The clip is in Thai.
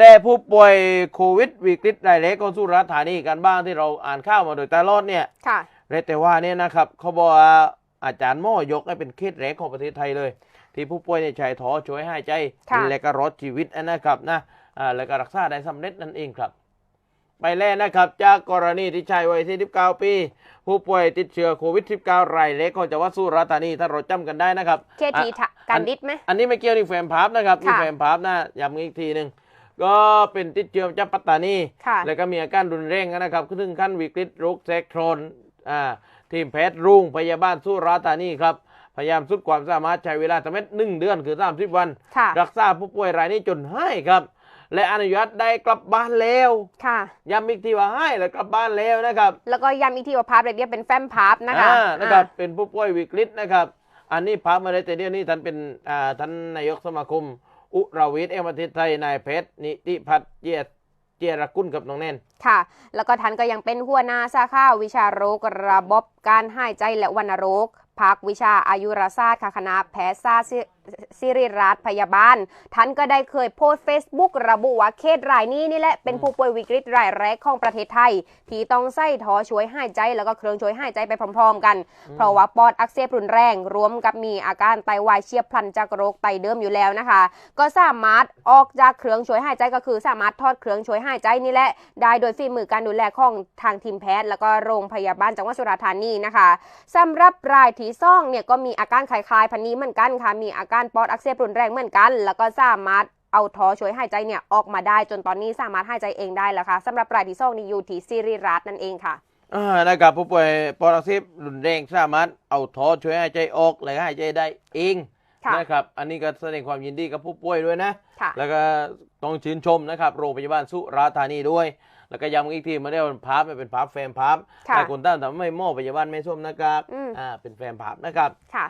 ได้ผู้ป่วยโควิดวิกฤตรายเล็กของสุราษฎร์ธานีกันบ้างที่เราอ่านข่าวมาโดยตลอดเนี่ยค่ะเรแต่ว่าเนี่ยนะครับเขาบอกว่าอาจารย์หม่อยกให้เป็นเคสแรกของประเทศไทยเลย ที่ผู้ป่วยเนี่ยใช้ท่อช่วยหายใจค่ะและก็รอดชีวิตนะครับนะอ่าแล้วก็รักษาได้สำเร็จนั่นเองครับ ไปแรกนะครับ จากกรณีที่ชายวัย49 ปี ผู้ป่วยติดเชื้อโควิด -19 รายเล็กของจังหวัดสุราษฎร์ธานีถ้าเราจำกันได้นะครับเคทีทะกันดิดไหมอันนี้ไม่เกี่ยวนี่แฟมพับนะครับนี่ค่ะแฟมพับนะย้ำอีกทีหนึ่ง ก็เป็นติดเชื้อจากปัตตานีค่ะแล้วก็มีอาการรุนแรงนะครับถึงขั้นวิกฤตโรคแทรกโครนอ่าทีมแพทย์รุ่งพยาบาลสุราษฎร์ธานีครับ พยายามสุดความสามารถใช้เวลาสมัยหนึ่งเดือนคือ 30 วันค่ะรักษาผู้ป่วยรายนี้จนให้ครับ และอนุญาตได้กลับบ้านแล้วค่ะย้ำอีกทีว่าให้แล้วกลับบ้านแล้วนะครับ แล้วก็ย้ำอีกทีว่าภาพเรียกเป็นแฟ้มภาพนะคะอ่านะครับอ่าเป็นผู้ป่วยวิกฤตนะครับ อันนี้พักมาได้แต่เดียวนี้ท่านเป็นอ่าท่านนายกสมาคม อุราวิทย์แห่งประเทศไทยนายเพชรนิติพัฒน์เจียเจรกุลกับน้องแน่น ค่ะ แล้วก็ท่านก็ยังเป็นหัวหน้าสาขาวิชาโรคระบบการหายใจและวัณโรคภาควิชาอายุรศาสตร์ค่ะคณะแพทยศาสตร์ ศิศิริราชพยาบาล ท่านก็ได้เคยโพสต์ Facebook ระบุว่าเคสรายนี้นี่แหละเป็นผู้ป่วยวิกฤตรายแรกของประเทศไทย ที่ต้องใส่ท่อช่วยหายใจแล้วก็เครื่องช่วยหายใจไปพร้อม ๆ กัน เพราะว่าปอดอักเสบรุนแรง รวมกับมีอาการไตวายเฉียบพลันจากโรคไตเดิมอยู่แล้วนะคะ ก็สามารถออกจากเครื่องช่วยหายใจก็คือสามารถทอดเครื่องช่วยหายใจนี่แหละ ได้โดยฝีมือการดูแลของทางทีมแพทย์ แล้วก็โรงพยาบาลจังหวัดสุราษฎร์ธานีนะคะสำหรับรายที่ซ่องเนี่ยก็มีอาการคล้ายๆพันนี้เหมือนกันค่ะมีอาการปอดอักเสบรุนแรงเหมือนกัน แล้วก็สามารถเอาท่อช่วยหายใจเนี่ยออกมาได้จนตอนนี้สามารถหายใจเองได้แล้วค่ะสำหรับรายที่ซ่องนี่อยู่ที่ซิริรัตน์นั่นเองค่ะอ่านะครับผู้ป่วยปอดอักเสบรุนแรงสามารถเอาท่อช่วยหายใจออกและหายใจได้เองค่ะนะครับ อันนี้ก็แสดงความยินดีกับผู้ป่วยด้วยนะค่ะแล้วก็ต้องชื่นชมนะครับโรงพยาบาลสุราษฎร์ธานีด้วย แล้วก็ย้ำอีกทีมาได้ว่าพาร์ทไม่เป็นพาร์ทแฟมพาร์ทค่ะแต่คนตั้งแต่ไม่หม้อพยาบาลไม่ส้มนะครับอืมอ่า เป็นแฟมพาร์ทนะครับ ค่ะ